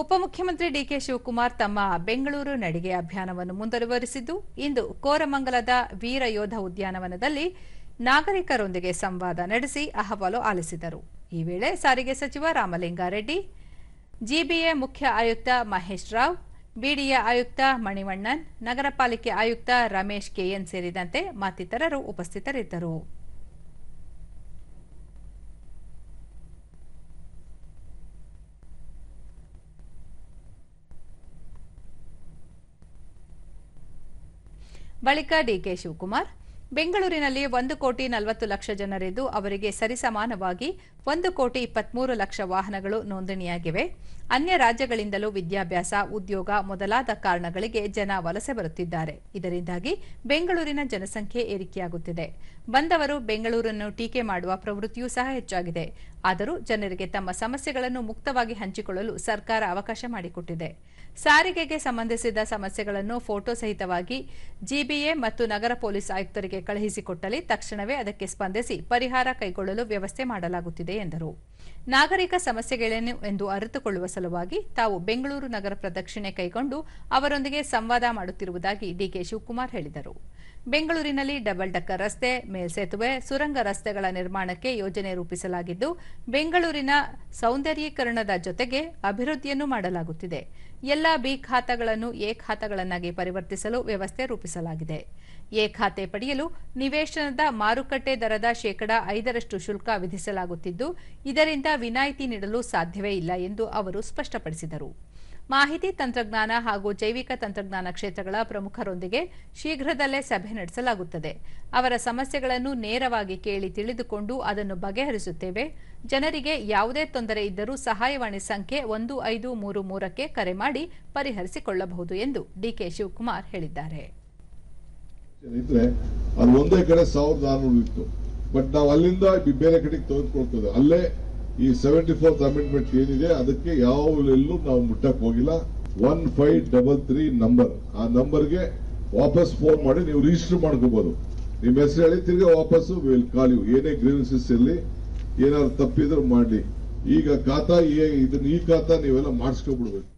ಉಪಮುಖ್ಯಮಂತ್ರಿ ಡಿಕೆ ಶಿವಕುಮಾರ್ ತಮ್ಮ ಬೆಂಗಳೂರು ನಡಿಗೆ ಅಭಿಯಾನವನ್ನು ಮುಂದುವರಿಸಿದ್ದು, ಇಂದು ಕೋರಮಂಗಲದ ವೀರ ಯೋಧ ಉದ್ಯಾನವನದಲ್ಲಿ ನಾಗರಿಕರೊಂದಿಗೆ ಸಂವಾದ ನಡೆಸಿ ಅಹವಾಲು ಆಲಿಸಿದರು. ಈ ವೇಳೆ ಸಾರಿಗೆ ಸಚಿವ ರಾಮಲಿಂಗಾರೆಡ್ಡಿ, ಜಿಬಿಎ ಮುಖ್ಯ ಆಯುಕ್ತ ಮಹೇಶ್ ರಾವ್, ಬಿಡಿಎ ಆಯುಕ್ತ ಮಣಿವಣ್ಣನ್ ನಗರ ಪಾಲಿಕೆ ಆಯುಕ್ತ ರಮೇಶ್ ಕೆಎನ್ ಸೇರಿದಂತೆ ಮತ್ತಿತರರು ಉಪಸ್ಥಿತರಿದ್ದರು. ಬಳಿಕ ಡಿಕೆ ಶಿವಕುಮಾರ್, ಬೆಂಗಳೂರಿನಲ್ಲಿ ಒಂದು ಕೋಟಿ ನಲವತ್ತು ಲಕ್ಷ ಜನರಿದ್ದು ಅವರಿಗೆ ಸರಿಸಮಾನವಾಗಿ ಒಂದು ಕೋಟಿ ಇಪ್ಪತ್ಮೂರು ಲಕ್ಷ ವಾಹನಗಳು ನೋಂದಣಿಯಾಗಿವೆ. ಅನ್ಯ ರಾಜ್ಯಗಳಿಂದಲೂ ವಿದ್ಯಾಭ್ಯಾಸ, ಉದ್ಯೋಗ ಮೊದಲಾದ ಕಾರಣಗಳಿಗೆ ಜನ ವಲಸೆ ಬರುತ್ತಿದ್ದಾರೆ. ಇದರಿಂದಾಗಿ ಬೆಂಗಳೂರಿನ ಜನಸಂಖ್ಯೆ ಏರಿಕೆಯಾಗುತ್ತಿದೆ. ಬಂದವರು ಬೆಂಗಳೂರನ್ನು ಟೀಕೆ ಮಾಡುವ ಪ್ರವೃತ್ತಿಯೂ ಸಹ ಹೆಚ್ಚಾಗಿದೆ. ಆದರೂ ಜನರಿಗೆ ತಮ್ಮ ಸಮಸ್ಯೆಗಳನ್ನು ಮುಕ್ತವಾಗಿ ಹಂಚಿಕೊಳ್ಳಲು ಸರ್ಕಾರ ಅವಕಾಶ ಮಾಡಿಕೊಟ್ಟಿದೆ. ಸಾರಿಗೆಗೆ ಸಂಬಂಧಿಸಿದ ಸಮಸ್ಯೆಗಳನ್ನು ಫೋಟೋ ಸಹಿತವಾಗಿ ಜಿಬಿಎ ಮತ್ತು ನಗರ ಪೊಲೀಸ್ ಆಯುಕ್ತರಿಗೆ ಕಳುಹಿಸಿಕೊಟ್ಟಲ್ಲಿ ತಕ್ಷಣವೇ ಅದಕ್ಕೆ ಸ್ಪಂದಿಸಿ ಪರಿಹಾರ ಕೈಗೊಳ್ಳಲು ವ್ಯವಸ್ಥೆ ಮಾಡಲಾಗುತ್ತಿದೆ ಎಂದರು. ನಾಗರಿಕ ಸಮಸ್ಯೆಗಳೇನು ಎಂದು ಅರಿತುಕೊಳ್ಳುವ ಸಲುವಾಗಿ ತಾವು ಬೆಂಗಳೂರು ನಗರ ಪ್ರದಕ್ಷಿಣೆ ಕೈಗೊಂಡು ಅವರೊಂದಿಗೆ ಸಂವಾದ ಮಾಡುತ್ತಿರುವುದಾಗಿ ಡಿಕೆ ಶಿವಕುಮಾರ್ ಹೇಳಿದರು. ಬೆಂಗಳೂರಿನಲ್ಲಿ ಡಬಲ್ ಡಕ್ಕರ್ ರಸ್ತೆ ಮೇಲ್ಸೇತುವೆ ಸುರಂಗ ರಸ್ತೆಗಳ ನಿರ್ಮಾಣಕ್ಕೆ ಯೋಜನೆ ರೂಪಿಸಲಾಗಿದ್ದು, ಬೆಂಗಳೂರಿನ ಸೌಂದರ್ಯೀಕರಣದ ಜೊತೆಗೆ ಅಭಿವೃದ್ಧಿಯನ್ನು ಮಾಡಲಾಗುತ್ತಿದೆ. ಎಲ್ಲ ಬಿ ಖಾತಾಗಳನ್ನು ಎ ಖಾತಾಗಳನ್ನಾಗಿ ಪರಿವರ್ತಿಸಲು ವ್ಯವಸ್ಥೆ ರೂಪಿಸಲಾಗಿದೆ. ಎ ಖಾತೆ ಪಡೆಯಲು ನಿವೇಶನದ ಮಾರುಕಟ್ಟೆ ದರದ ಶೇಕಡಾ ಐದರಷ್ಟು ಶುಲ್ಕ ವಿಧಿಸಲಾಗುತ್ತಿದ್ದು, ಇದರಿಂದ ವಿನಾಯಿತಿ ನೀಡಲು ಸಾಧ್ಯವೇ ಇಲ್ಲ ಎಂದು ಅವರು ಸ್ಪಷ್ಟಪಡಿಸಿದರು. ಮಾಹಿತಿ ತಂತ್ರಜ್ಞಾನ ಹಾಗೂ ಜೈವಿಕ ತಂತ್ರಜ್ಞಾನ ಕ್ಷೇತ್ರಗಳ ಪ್ರಮುಖರೊಂದಿಗೆ ಶೀಘ್ರದಲ್ಲೇ ಸಭೆ ನಡೆಸಲಾಗುತ್ತದೆ. ಅವರ ಸಮಸ್ಯೆಗಳನ್ನು ನೇರವಾಗಿ ಕೇಳಿ ತಿಳಿದುಕೊಂಡು ಅದನ್ನು ಬಗೆಹರಿಸುತ್ತೇವೆ. ಜನರಿಗೆ ಯಾವುದೇ ತೊಂದರೆ ಇದ್ದರೂ ಸಹಾಯವಾಣಿ ಸಂಖ್ಯೆ ಒಂದು ಐದು ಮೂರು ಮೂರಕ್ಕೆ ಕರೆ ಮಾಡಿ ಪರಿಹರಿಸಿಕೊಳ್ಳಬಹುದು ಎಂದು ಡಿಕೆ ಶಿವಕುಮಾರ್ ಹೇಳಿದ್ದಾರೆ. ಅದು ಒಂದೇ ಕಡೆ ಸಾವಿರದ ಆರುನೂರು ಇತ್ತು. ಬಟ್ ನಾವು ಅಲ್ಲಿಂದ ಬೇರೆ ಕಡೆಗೆ ತೆಗೆದುಕೊಳ್ತೇವೆ. ಅಲ್ಲೇ ಈ ಸೆವೆಂಟಿ ಫೋರ್ತ್ ಅಮೆಂಡ್ಮೆಂಟ್ ಏನಿದೆ, ಅದಕ್ಕೆ ಯಾವ ಎಲ್ಲೂ ನಾವು ಮುಟ್ಟಕ್ಕೆ ಹೋಗಿಲ್ಲ. One five double three number ಆ ನಂಬರ್ಗೆ ವಾಪಸ್ ಫೋನ್ ಮಾಡಿ ನೀವು ರಿಜಿಸ್ಟರ್ ಮಾಡ್ಕೋಬಹುದು ನಿಮ್ಮ ಹೆಸರು ಹೇಳಿ, ತಿರ್ಗಿ ವಾಪಸ್ಸು ವಿಲ್ ಕಾಲ್ ಯು ಏನೇ ಗ್ರೀವೆನ್ಸಸ್ ಇರಲಿ, ಏನಾದ್ರು ತಪ್ಪಿದ್ರು ಮಾಡಲಿ. ಈಗ ಖಾತಾ ಈ ಖಾತಾ ನೀವೆಲ್ಲ ಮಾಡಿಸ್ಕೊಬಿಡ್ಬೇಕು.